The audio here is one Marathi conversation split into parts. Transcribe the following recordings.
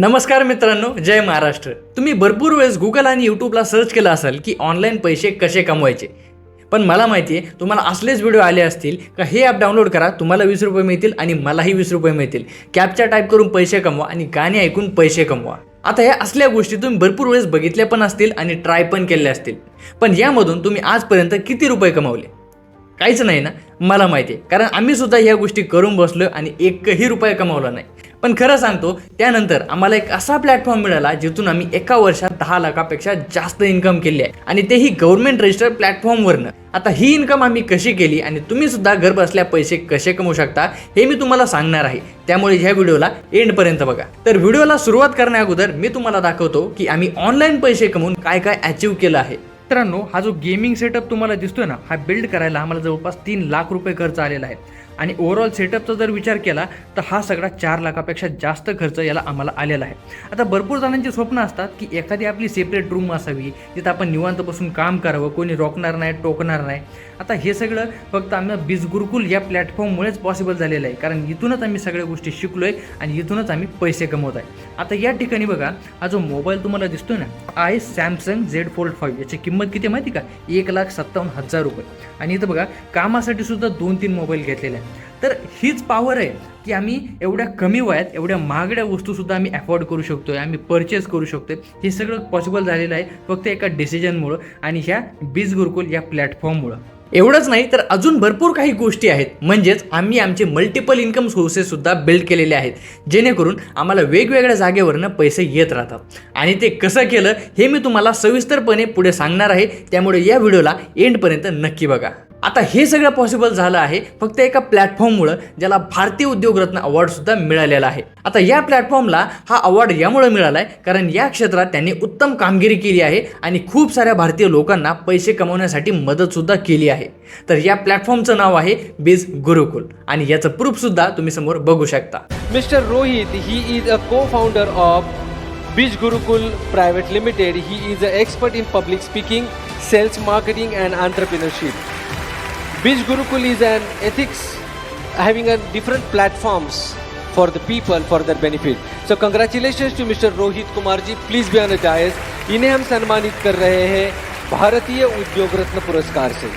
नमस्कार मित्रांनो जय महाराष्ट्र. तुम्ही भरपूर वेळेस गुगल आणि यूट्यूबला सर्च केलं असेल की ऑनलाईन पैसे कसे कमवायचे. पण मला माहिती आहे तुम्हाला असलेच व्हिडिओ आले असतील का हे ॲप डाउनलोड करा तुम्हाला वीस रुपये मिळतील आणि मलाही वीस रुपये मिळतील. कॅपच्या टाईप करून पैसे कमवा आणि गाणे ऐकून पैसे कमवा. आता ह्या असल्या गोष्टी तुम्ही भरपूर वेळेस बघितल्या पण असतील आणि ट्राय पण केल्या असतील. पण यामधून तुम्ही आजपर्यंत किती रुपये कमावले? काहीच नाही ना? मला माहिती आहे. कारण आम्ही सुद्धा ह्या गोष्टी करून बसलो आणि एकही रुपया कमावला नाही. पण खरं सांगतो त्यानंतर आम्हाला एक असा प्लॅटफॉर्म मिळाला जिथून आम्ही एका वर्षात दहा लाखापेक्षा जास्त इन्कम केली आहे. आणि तेही गव्हर्नमेंट रजिस्टर प्लॅटफॉर्मवरनं आता ही इन्कम आम्ही कशी केली आणि तुम्ही सुद्धा घर बसल्या पैसे कसे कमवू शकता हे मी तुम्हाला सांगणार आहे. त्यामुळे ह्या व्हिडिओला एंडपर्यंत बघा. तर व्हिडिओला सुरुवात करण्या अगोदर मी तुम्हाला दाखवतो की आम्ही ऑनलाईन पैसे कमवून काय काय अचीव्ह केलं आहे. मित्रांनो हा जो गेमिंग सेटअप तुम्हाला दिसतोय ना हा बिल्ड करायला आम्हाला जवळपास तीन लाख रुपये खर्च आलेला आहे. आणि ओव्हरऑल सेटअपचा जर विचार केला तर हा सगळा चार लाखापेक्षा जास्त खर्च याला आम्हाला आलेला आहे. आता भरपूर जणांची स्वप्न असतात की एखादी आपली सेपरेट रूम असावी जिथं आपण निवांत बसून काम करावं कोणी रोखणार नाही टोकणार नाही. आता हे सगळं फक्त आम्ही बीज गुरुकुल या प्लॅटफॉर्ममुळेच पॉसिबल झालेलं आहे. कारण इथूनच आम्ही सगळ्या गोष्टी शिकलो आहे आणि इथूनच आम्ही पैसे कमवत आहे. आता या ठिकाणी बघा हा जो मोबाईल तुम्हाला दिसतोय ना आहे सॅमसंग झेड फोल्ड फाईव्ह. याची किंमत किती आहे माहिती का? एक लाख सत्तावन्न हजार रुपये. आणि इथं बघा कामासाठी सुद्धा दोन तीन मोबाईल घेतलेले आहेत. तर हीच पॉवर आहे की आम्ही एवढ्या कमी वयात एवढ्या महागड्या वस्तूसुद्धा आम्ही अफोर्ड करू शकतो आहे आम्ही परचेस करू शकतो आहे हे सगळं पॉसिबल झालेलं आहे फक्त एका डिसिजनमुळं आणि ह्या बीज गुरुकुल या प्लॅटफॉर्ममुळं एवढंच नाही तर अजून भरपूर काही गोष्टी आहेत. म्हणजेच आम्ही आमचे मल्टिपल इन्कम सोर्सेससुद्धा बिल्ड केलेले आहेत. जेणेकरून आम्हाला वेगवेगळ्या जागेवरनं पैसे येत राहतात. आणि ते कसं केलं हे मी तुम्हाला सविस्तरपणे पुढे सांगणार आहे. त्यामुळे या व्हिडिओला एंडपर्यंत नक्की बघा. आता हे सगळं पॉसिबल झालं आहे फक्त एका प्लॅटफॉर्ममुळं ज्याला भारतीय उद्योगरत्न अवॉर्डसुद्धा मिळालेला आहे. आता या प्लॅटफॉर्मला हा अवॉर्ड यामुळे मिळाला आहे कारण या क्षेत्रात त्यांनी उत्तम कामगिरी केली आहे आणि खूप साऱ्या भारतीय लोकांना पैसे कमवण्यासाठी मदतसुद्धा केली आहे. तर या प्लॅटफॉर्मचं नाव आहे बीज गुरुकुल आणि याचं प्रूफसुद्धा तुम्ही समोर बघू शकता. Mister Rohit he is a co founder of Biz Gurukul private limited he is a expert in public speaking sales marketing and entrepreneurship Bij Gurukul is an ethics having a different platforms for the people for their benefit. So congratulations to Mr. Rohit Kumar ji. Please be on the dais. इन्हें हम सम्मानित कर रहे हैं भारतीय उद्योग रत्न पुरस्कार से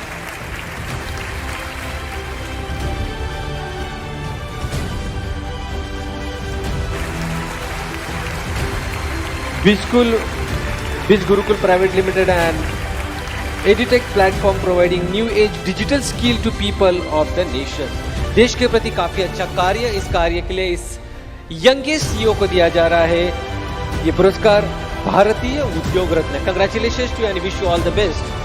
Bijkul, Bij Gurukul Private Limited and EduTech platform providing new age digital skill to people of the nation देश के प्रति काफ़ी अच्छा कार्य इस कार्य के लिए इस यंगेस्ट सीईओ को दिया जा रहा है। ये Puraskar Bharatiya Udyog Ratna congratulation to and wish you all the best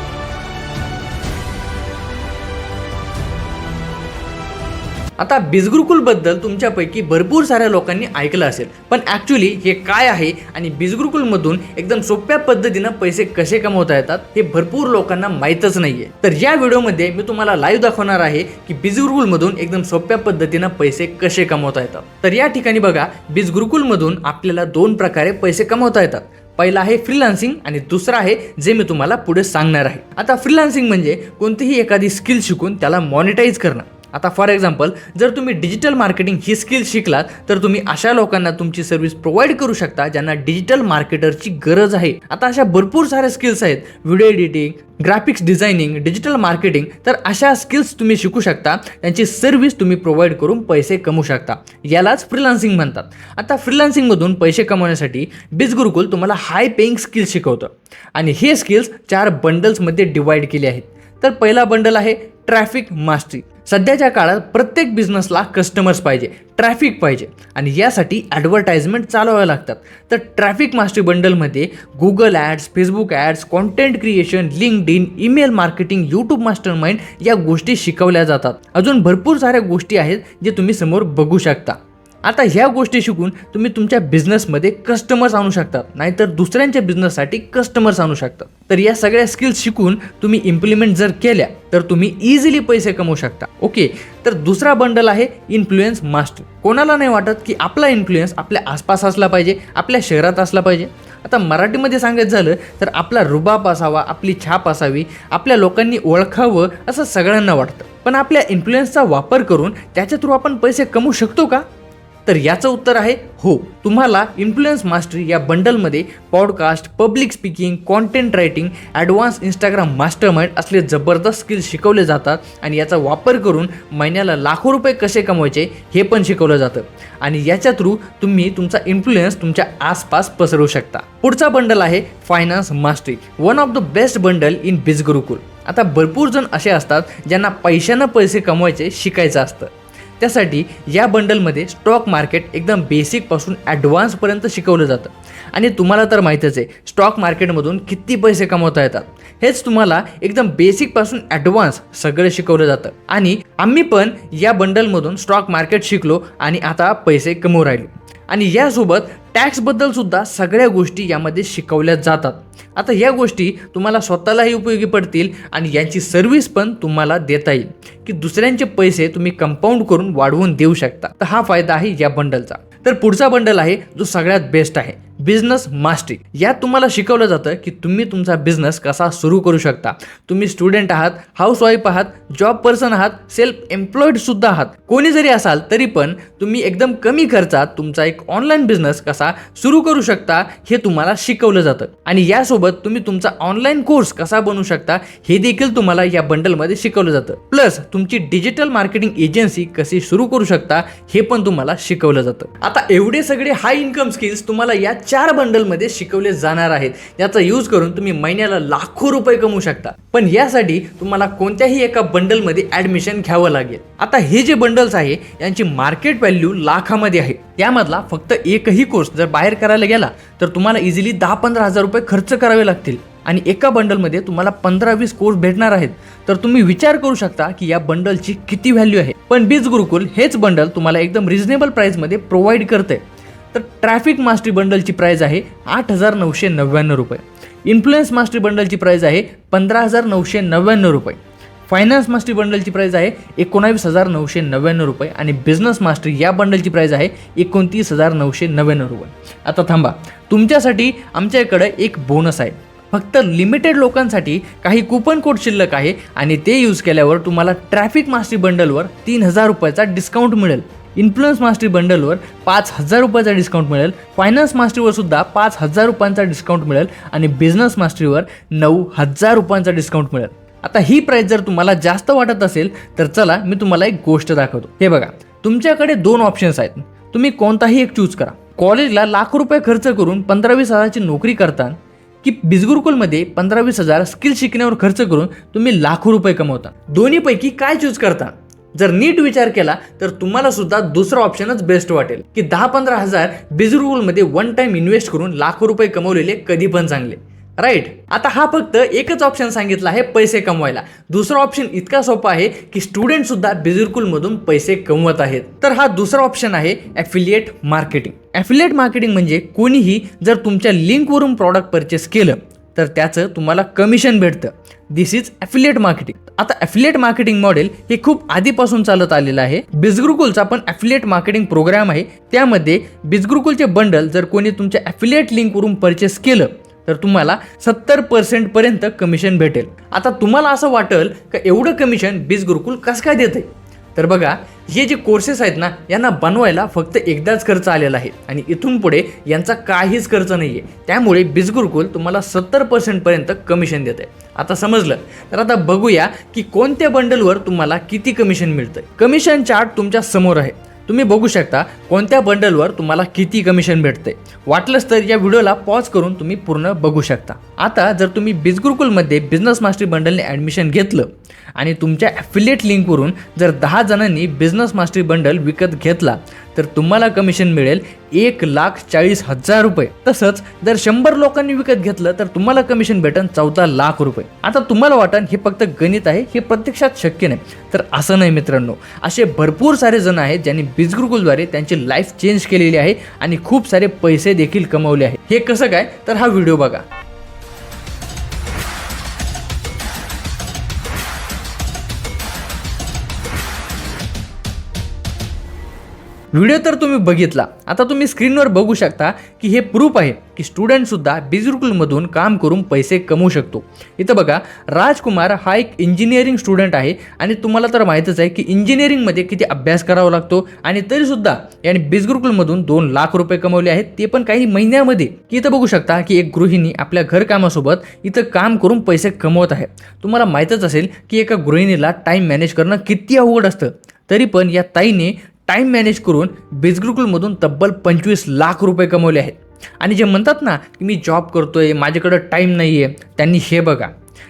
आता बिजगुरुकुलबद्दल तुमच्यापैकी भरपूर साऱ्या लोकांनी ऐकलं असेल पण ॲक्च्युली हे काय आहे आणि बिजगुरुकुलमधून एकदम सोप्या पद्धतीनं पैसे कसे कमवता येतात हे भरपूर लोकांना माहीतच नाही आहे तर या व्हिडिओमध्ये मी तुम्हाला लाईव्ह दाखवणार आहे की बिजगुरुकुलमधून एकदम सोप्या पद्धतीनं पैसे कसे कमवता येतात. तर या ठिकाणी बघा बिजगुरुकुलमधून आपल्याला दोन प्रकारे पैसे कमवता येतात. पहिला आहे फ्रीलान्सिंग आणि दुसरा आहे जे मी तुम्हाला पुढे सांगणार आहे. आता फ्रीलान्सिंग म्हणजे कोणतीही एखादी स्किल शिकून त्याला मॉनिटाईज करणं. आता फॉर एक्झाम्पल जर तुम्ही डिजिटल मार्केटिंग ही स्किल शिकलात तर तुम्ही अशा लोकांना तुमची सर्व्हिस प्रोव्हाइड करू शकता ज्यांना डिजिटल मार्केटरची गरज आहे. आता अशा भरपूर साऱ्या स्किल्स आहेत. Video editing graphics designing digital marketing तर अशा स्किल्स तुम्ही शिकू शकता. त्यांची सर्व्हिस तुम्ही प्रोव्हाइड करून पैसे कमवू शकता. यालाच फ्रीलान्सिंग म्हणतात. आता फ्रीलान्सिंगमधून पैसे कमवण्यासाठी बीज गुरुकुल तुम्हाला हाय पेईंग स्किल्स शिकवतं. आणि हे स्किल्स चार बंडल्समध्ये डिवाईड केले आहेत. तर पहिला बंडल आहे ट्रॅफिक मास्टरी सध्याच्या काळात प्रत्येक बिझनेसला कस्टमर्स पाहिजे ट्रॅफिक पाहिजे आणि यासाठी ॲडव्हर्टाइजमेंट चालवाव्या लागतात. तर traffic master बंडलमध्ये Google ads Facebook ads content creation LinkedIn email marketing YouTube master mind या गोष्टी शिकवल्या जातात. अजून भरपूर साऱ्या गोष्टी आहेत जे तुम्ही समोर बघू शकता. आता ह्या गोष्टी शिकून तुम्ही तुमच्या बिझनेसमध्ये कस्टमर्स आणू शकतात नाहीतर दुसऱ्यांच्या बिझनेससाठी कस्टमर्स आणू शकतात तर या सगळ्या स्किल्स शिकून तुम्ही इम्प्लिमेंट जर केल्या तर तुम्ही इझिली पैसे कमवू शकता. ओके तर दुसरा बंडल आहे इन्फ्लुएन्स मास्टर कोणाला नाही वाटत की आपला इन्फ्लुएन्स आपल्या आसपास असला पाहिजे आपल्या शहरात असला पाहिजे? आता मराठीमध्ये सांगायचं झालं तर आपला रुबाब असावा आपली छाप असावी आपल्या लोकांनी ओळखावं असं सगळ्यांना वाटतं. पण आपल्या इन्फ्लुएन्सचा वापर करून त्याच्या थ्रू आपण पैसे कमवू शकतो का? तर याचं उत्तर आहे हो. तुम्हाला इन्फ्लुएन्स मास्टरी या बंडलमध्ये podcast public speaking content writing advance Instagram master mind असले जबरदस्त स्किल्स शिकवले जातात आणि याचा वापर करून महिन्याला लाखो रुपये कसे कमवायचे हे पण शिकवलं जातं. आणि याच्या थ्रू तुम्ही तुमचा इन्फ्लुएन्स तुमच्या आसपास पसरवू शकता. पुढचा बंडल आहे finance mastery one of the best bundle in बिजगुरुकुल आता भरपूर जण असे असतात ज्यांना पैशानं पैसे कमवायचे शिकायचं असतं. त्यासाठी या बंडलमध्ये स्टॉक मार्केट एकदम बेसिकपासून ॲडव्हान्सपर्यंत शिकवलं जातं. आणि तुम्हाला तर माहीतच आहे स्टॉक मार्केटमधून किती पैसे कमवता येतात. हेच तुम्हाला एकदम बेसिकपासून ॲडव्हान्स सगळं शिकवलं जातं. आणि आम्ही पण या बंडलमधून स्टॉक मार्केट शिकलो आणि आता पैसे कमवू राहिलो. आणि यासोबत टॅक्सबद्दल सुद्धा सगळ्या गोष्टी यामध्ये शिकवल्या जातात. आता या गोष्टी तुम्हाला स्वतःलाही उपयोगी पडतील आणि यांची सर्व्हिस पण तुम्हाला देता येईल. की दुसऱ्यांचे पैसे तुम्ही कंपाऊंड करून वाढवून देऊ शकता. तर हा फायदा आहे या बंडलचा तर पुढचा बंडल आहे जो सगळ्यात बेस्ट आहे. बिझनेस मास्टरी यात तुम्हाला शिकवलं जातं की तुम्ही तुमचा बिझनेस कसा सुरू करू शकता. तुम्ही स्टुडंट आहात हाऊसवाईफ आहात जॉब पर्सन आहात सेल्फ एम्प्लॉईड सुद्धा आहात. कोणी जरी असाल तरी पण तुम्ही एकदम कमी खर्चात तुमचा एक ऑनलाईन बिझनेस कसा सुरू करू शकता हे तुम्हाला शिकवलं जातं. आणि यासोबत तुम्ही तुमचा ऑनलाईन कोर्स कसा बनवू शकता हे देखील तुम्हाला या बंडलमध्ये शिकवलं जातं. प्लस तुमची डिजिटल मार्केटिंग एजन्सी कशी सुरू करू शकता हे पण तुम्हाला शिकवलं जातं. आता एवढे सगळे हाय इन्कम स्किल्स तुम्हाला या चार बंडलमध्ये शिकवले जाणार आहेत. याचा यूज करून तुम्ही महिन्याला लाखो रुपये कमवू शकता. पण यासाठी तुम्हाला कोणत्याही एका बंडलमध्ये ॲडमिशन घ्यावं लागेल. आता हे जे बंडल्स आहे यांची मार्केट व्हॅल्यू लाखामध्ये आहे. त्यामधला फक्त एकही कोर्स जर बाहेर करायला गेला तर तुम्हाला इझिली दहा पंधरा हजार रुपये खर्च करावे लागतील. आणि एका बंडलमध्ये तुम्हाला पंधरा वीस कोर्स भेटणार आहेत. तर तुम्ही विचार करू शकता की या बंडलची किती व्हॅल्यू आहे. पण बीज गुरुकुल हेच बंडल तुम्हाला एकदम रिझनेबल प्राईसमध्ये प्रोव्हाइड करते तर ट्रॅफिक मास्टरी बंडलची प्राईज आहे आठ हजार नऊशे नव्याण्णव रुपये. इन्फ्लुएन्स मास्टरी बंडलची प्राईज आहे पंधरा हजार नऊशे नव्याण्णव रुपये. फायनान्स मास्टरी बंडलची प्राईज आहे एकोणावीस हजार नऊशे नव्याण्णव रुपये आणि बिझनेस मास्टरी या बंडलची प्राईज आहे एकोणतीस हजार नऊशे नव्याण्णव रुपये. आता थांबा. तुमच्यासाठी आमच्याकडे एक बोनस आहे. फक्त लिमिटेड लोकांसाठी काही कुपन कोड शिल्लक आहे आणि ते यूज केल्यावर तुम्हाला ट्रॅफिक मास्टरी बंडलवर तीन हजार रुपयाचा डिस्काउंट मिळेल. इन्फ्लुएन्स मास्टरी बंडलवर पाच हजार रुपयाचा डिस्काउंट मिळेल. फायनान्स मास्टरीवर सुद्धा पाच हजार रुपयांचा डिस्काउंट मिळेल आणि बिझनेस मास्टरीवर नऊ हजार रुपयांचा डिस्काउंट मिळेल. आता ही प्राईस जर तुम्हाला जास्त वाटत असेल तर चला मी तुम्हाला एक गोष्ट दाखवतो. हे बघा तुमच्याकडे दोन ऑप्शन्स आहेत. तुम्ही कोणताही एक चूज करा. कॉलेजला लाखो रुपये खर्च करून पंधरा वीस हजाराची नोकरी करता की बिजगुरुकुलमध्ये पंधरा वीस हजार स्किल शिकण्यावर खर्च करून तुम्ही लाखो रुपये कमवता. दोन्हीपैकी काय चूज करता जर नीट विचार केला तर तुम्हाला सुद्धा दुसरा ऑप्शनच बेस्ट वाटेल. की दहा पंधरा हजार बिजगुरुकुलमध्ये वन टाइम इन्व्हेस्ट करून लाखो रुपये कमवलेले कधी पण चांगले. राईट आता हा फक्त एकच ऑप्शन सांगितला आहे पैसे कमवायला. दुसरा ऑप्शन इतका सोपा आहे की स्टुडंट सुद्धा बिजुरकुलमधून पैसे कमवत आहेत. तर हा दुसरा ऑप्शन आहे ॲफिलिएट मार्केटिंग ॲफिलिएट मार्केटिंग म्हणजे कोणीही जर तुमच्या लिंकवरून प्रॉडक्ट परचेस केलं तर त्याचं तुम्हाला कमिशन भेटतं. दिस इज ॲफिलिएट मार्केटिंग आता ॲफिलिएट मार्केटिंग मॉडेल हे खूप आधीपासून चालत आलेलं आहे. बिजगुरुकुलचा पण ॲफिलिएट मार्केटिंग प्रोग्राम आहे. त्यामध्ये बिजगुरुकुलचे बंडल जर कोणी तुमच्या ॲफिलिएट लिंकवरून परचेस केलं तर तुम्हाला सत्तर पर्सेंटपर्यंत कमिशन भेटेल. आता तुम्हाला असं वाटेल का एवढं कमिशन बीज गुरुकुल कसं काय देते तर बघा हे जे कोर्सेस आहेत ना यांना बनवायला फक्त एकदाच खर्च आलेला आहे. आणि इथून पुढे यांचा काहीच खर्च नाही आहे त्यामुळे बिजगुरकुल तुम्हाला सत्तर पर्सेंटपर्यंत कमिशन देते आता समजलं? तर आता बघूया की कोणत्या बंडलवर तुम्हाला किती कमिशन मिळतं कमिशन चार्ट तुमच्यासमोर आहे. तुम्ही बघू शकता कोणत्या बंडलवर तुम्हाला किती कमिशन भेटते वाटलंच तर या व्हिडिओला पॉज करून तुम्ही पूर्ण बघू शकता. आता जर तुम्ही बिजगुरुकुलमध्ये बिझनेस मास्टरी बंडलने ॲडमिशन घेतलं आणि तुमच्या ॲफिलिएट लिंकवरून जर दहा जणांनी बिझनेस मास्टरी बंडल विकत घेतला तर तुम्हाला कमिशन मिळेल एक लाख चाळीस हजार रुपये. तसंच जर शंभर लोकांनी विकत घेतलं तर तुम्हाला कमिशन भेटेल चौदा लाख रुपये. आता तुम्हाला वाटन हे फक्त गणित आहे हे प्रत्यक्षात शक्य नाही. तर असं नाही मित्रांनो असे भरपूर सारे जण आहेत ज्यांनी बिजगुरुकुलद्वारे त्यांची लाईफ चेंज केलेली आहे आणि खूप सारे पैसे देखील कमवले आहे. हे कसं काय? तर हा व्हिडिओ बघा. व्हिडिओ तर तुम्ही बघितला. आता तुम्ही स्क्रीनवर बघू शकता की हे प्रूफ आहे की स्टुडंटसुद्धा बिजरुकुलमधून काम करून पैसे कमवू शकतो. इथं बघा राजकुमार हा एक इंजिनिअरिंग स्टुडंट आहे आणि तुम्हाला तर माहीतच आहे की इंजिनिअरिंगमध्ये किती अभ्यास करावा लागतो आणि तरीसुद्धा याने बिजगुरुकुलमधून दोन लाख रुपये कमवले आहेत. ते पण काही महिन्यामध्ये. की इथं बघू शकता की एक गृहिणी आपल्या घरकामासोबत इथं काम करून पैसे कमवत आहे. तुम्हाला माहीतच असेल की एका गृहिणीला टाईम मॅनेज करणं किती अवघड असतं. तरी पण या ताईने टाईम मॅनेज करून बिजगुरुकुलमधून तब्बल पंचवीस लाख रुपये कमवले आहेत. आणि जे म्हणतात ना की मी जॉब करतोय माझ्याकडं टाईम नाही आहे त्यांनी हे बघा.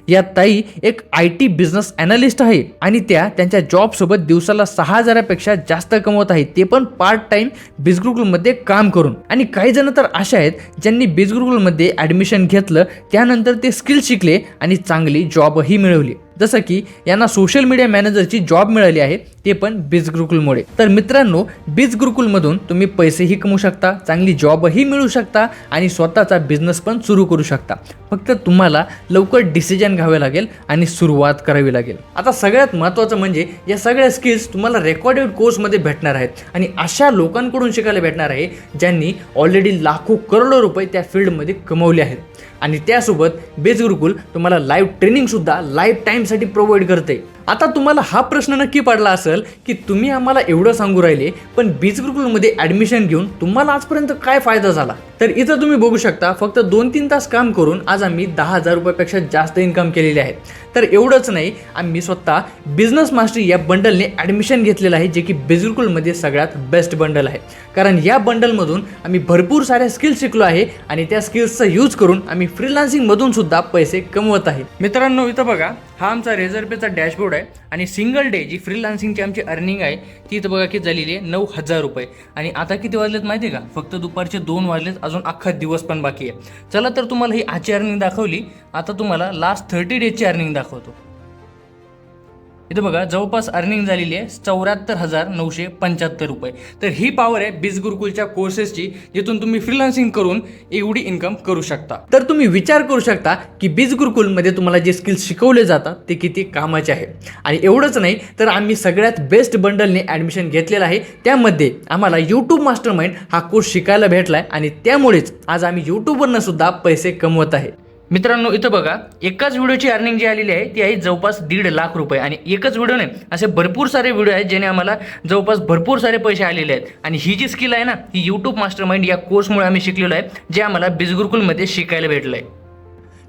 या ताई एक आय टी बिझनेस ॲनालिस्ट आहे आणि त्या त्यांच्या जॉबसोबत दिवसाला सहा हजारापेक्षा जास्त कमवत आहेत. ते पण पार्ट टाईम बिजगुरुकुलमध्ये काम करून. आणि काही जण तर अशा आहेत ज्यांनी बिजगुरुकुलमध्ये ॲडमिशन घेतलं त्यानंतर ते स्किल शिकले आणि चांगली जॉबही मिळवली. जसं की यांना सोशल मीडिया मॅनेजरची जॉब मिळाली आहे ते पण बीज गुरुकुलमुळे तर मित्रांनो बीज गुरुकुलमधून तुम्ही पैसेही कमवू शकता चांगली जॉबही मिळू शकता आणि स्वतःचा बिझनेस पण सुरू करू शकता. फक्त तुम्हाला लवकर डिसिजन घ्यावे लागेल आणि सुरुवात करावी लागेल. आता सगळ्यात महत्त्वाचं म्हणजे या सगळ्या स्किल्स तुम्हाला रेकॉर्डेड कोर्समध्ये भेटणार आहेत आणि अशा लोकांकडून शिकायला भेटणार आहे ज्यांनी ऑलरेडी लाखो करोडो रुपये त्या फील्डमध्ये कमवले आहेत. आणि त्यासोबत बेज गुरुकुल तुम्हाला लाईव्ह ट्रेनिंगसुद्धा लाईफ टाईमसाठी प्रोव्हाइड करते. आता तुम्हाला हा प्रश्न नक्की पडला असेल की तुम्ही आम्हाला एवढं सांगू राहिले पण बीज गुरुकुलमध्ये ॲडमिशन घेऊन तुम्हाला आजपर्यंत काय फायदा झाला? तर इथं तुम्ही बघू शकता फक्त दोन तीन तास काम करून आज आम्ही दहा हजार रुपयापेक्षा जास्त इन्कम केलेले आहे. तर एवढंच नाही आम्ही स्वतः बिझनेस मास्टरी या बंडलने ॲडमिशन घेतलेलं आहे जे की बिजरुकुलमध्ये सगळ्यात बेस्ट बंडल आहे. कारण या बंडलमधून आम्ही भरपूर साऱ्या स्किल्स शिकलो आहे आणि त्या स्किल्सचा यूज करून आम्ही फ्रीलान्सिंगमधून सुद्धा पैसे कमवत आहे. मित्रांनो इथं बघा हा आमचा रेझर पेचा डॅशबोर्ड आहे. आणि सिंगल डे जी फ्रीलान्सिंगची आमची अर्निंग आहे ती इथं बघा की झालेली आहे? नऊ हजार रुपये. आणि आता किती वाजलेत माहिती आहे का? फक्त दुपारचे दोन वाजलेत अजून अख्खा दिवस पण बाकी आहे. चला तर तुम्हाला ही आजची अर्निंग दाखवली. आता तुम्हाला लास्ट थर्टी डेजची अर्निंग दाखवतो. इथं बघा जवळपास अर्निंग झालेली आहे चौऱ्याहत्तर हजार नऊशे पंच्याहत्तर रुपये. तर ही पॉवर आहे बीज गुरुकुलच्या कोर्सेसची जिथून तुम्ही फ्रीलान्सिंग करून एवढी इन्कम करू शकता. तर तुम्ही विचार करू शकता की बीज गुरुकुलमध्ये तुम्हाला जे स्किल्स शिकवले जातात ते किती कामाचे आहे आणि एवढंच नाही तर आम्ही सगळ्यात बेस्ट बंडलने ॲडमिशन घेतलेलं आहे. त्यामध्ये आम्हाला यूट्यूब मास्टर माइंड हा कोर्स शिकायला भेटला आहे आणि त्यामुळेच आज आम्ही यूट्यूबवरनं सुद्धा पैसे कमवत आहे. मित्रांनो इथं बघा एकाच व्हिडिओची अर्निंग जी आलेली आहे ती आहे जवळपास दीड लाख रुपये. आणि एकच व्हिडिओ नाही असे भरपूर सारे व्हिडिओ आहेत ज्याने आम्हाला जवळपास भरपूर सारे पैसे आलेले आहेत. आणि ही जी स्किल आहे ना ही यूट्यूब मास्टर माइंड या कोर्समुळे आम्ही शिकलेलो आहे जे आम्हाला बिजगुरुकुलमध्ये शिकायला भेटलं आहे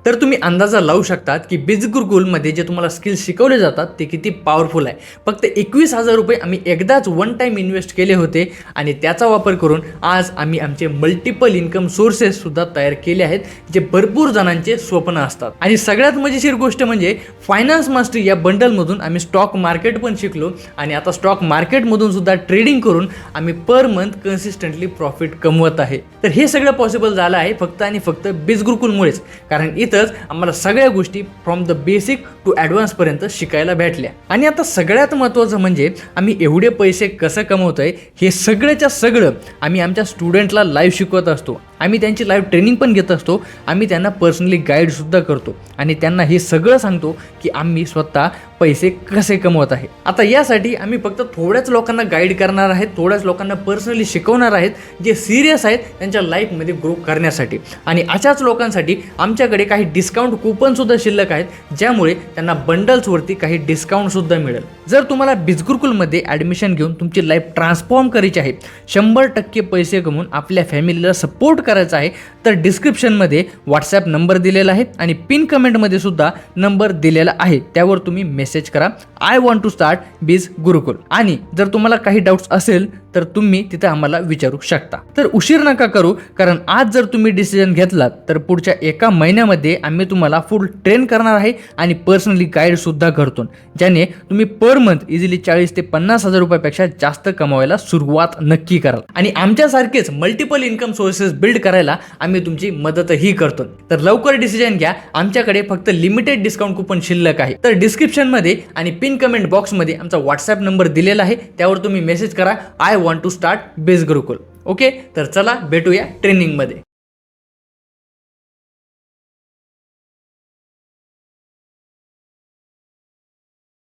तर तुम्ही अंदाजा लावू शकतात की बिजगुरुकुलमध्ये जे तुम्हाला स्किल्स शिकवले जातात ते किती पॉवरफुल आहे. फक्त एकवीस हजार रुपये आम्ही एकदाच वन टाईम इन्व्हेस्ट केले होते आणि त्याचा वापर करून आज आम्ही आमचे मल्टिपल इन्कम सोर्सेससुद्धा तयार केले आहेत जे भरपूर जणांचे स्वप्न असतात. आणि सगळ्यात मजेशीर गोष्ट म्हणजे फायनान्स मास्टरी या बंडलमधून आम्ही स्टॉक मार्केट पण शिकलो आणि आता स्टॉक मार्केटमधून सुद्धा ट्रेडिंग करून आम्ही पर मंथ कन्सिस्टंटली प्रॉफिट कमवत आहे. तर हे सगळं पॉसिबल झालं आहे फक्त आणि फक्त बिज गुरुकुलमुळेच कारण इथंच आम्हाला सगळ्या गोष्टी फ्रॉम द बेसिक टू ॲडव्हान्सपर्यंत शिकायला भेटल्या. आणि आता सगळ्यात महत्त्वाचं म्हणजे आम्ही एवढे पैसे कसं कमवतोय हे सगळ्याच्या सगळं आम्ही आमच्या स्टुडंटला लाईव्ह शिकवत असतो. आम्ही त्यांची लाईव्ह ट्रेनिंग पण घेत असतो. आम्ही त्यांना पर्सनली गाईडसुद्धा करतो. आणि त्यांना हे सगळं सांगतो की आम्ही स्वतः पैसे कसे कमवत आहे. आता यासाठी आम्ही फक्त थोड्याच लोकांना गाईड करणार आहेत थोड्याच लोकांना पर्सनली शिकवणार आहेत जे सिरियस आहेत त्यांच्या लाईफमध्ये ग्रो करण्यासाठी. आणि अशाच लोकांसाठी आमच्याकडे काही डिस्काउंट कुपनसुद्धा शिल्लक आहेत ज्यामुळे त्यांना बंडल्सवरती काही डिस्काउंटसुद्धा मिळेल. जर तुम्हाला बिजगुरुकुलमध्ये ॲडमिशन घेऊन तुमची लाईफ ट्रान्सफॉर्म करायची आहे शंभर टक्के पैसे कमवून आपल्या फॅमिलीला सपोर्ट करायचा आहे तर डिस्क्रिप्शनमध्ये व्हॉट्सॲप नंबर दिलेला आहे आणि पिन कमेंटमध्ये सुद्धा नंबर दिलेला आहे. त्यावर तुम्ही मेसेज करा. आय वॉन्ट टू स्टार्ट बीज गुरुकुल आणि जर तुम्हाला काही डाऊट्स असेल तर तुम्ही तिथे आम्हाला विचारू शकता. तर उशीर नका करू कारण आज जर तुम्ही डिसिजन घेतलात तर पुढच्या एका महिन्यामध्ये आम्ही तुम्हाला फुल ट्रेन करणार आहे आणि पर्सनली गाईडसुद्धा करतो. ज्याने तुम्ही पर मंथ इझिली चाळीस ते पन्नास हजार रुपयापेक्षा जास्त कमवायला सुरुवात नक्की कराल. आणि आमच्यासारखेच मल्टिपल इन्कम सोर्सेस बिल्ड करायला आम्ही तुमची मदतही करतो. तर लवकर डिसिजन घ्या. आमच्याकडे फक्त लिमिटेड डिस्काउंट कुपन शिल्लक आहे. तर डिस्क्रिप्शनमध्ये आणि पिन कमेंट बॉक्समध्ये आमचा व्हॉट्सअप नंबर दिलेला आहे. त्यावर तुम्ही मेसेज करा. I I want to start Biz Gurukul okay तर चला भेटूया ट्रेनिंगमध्ये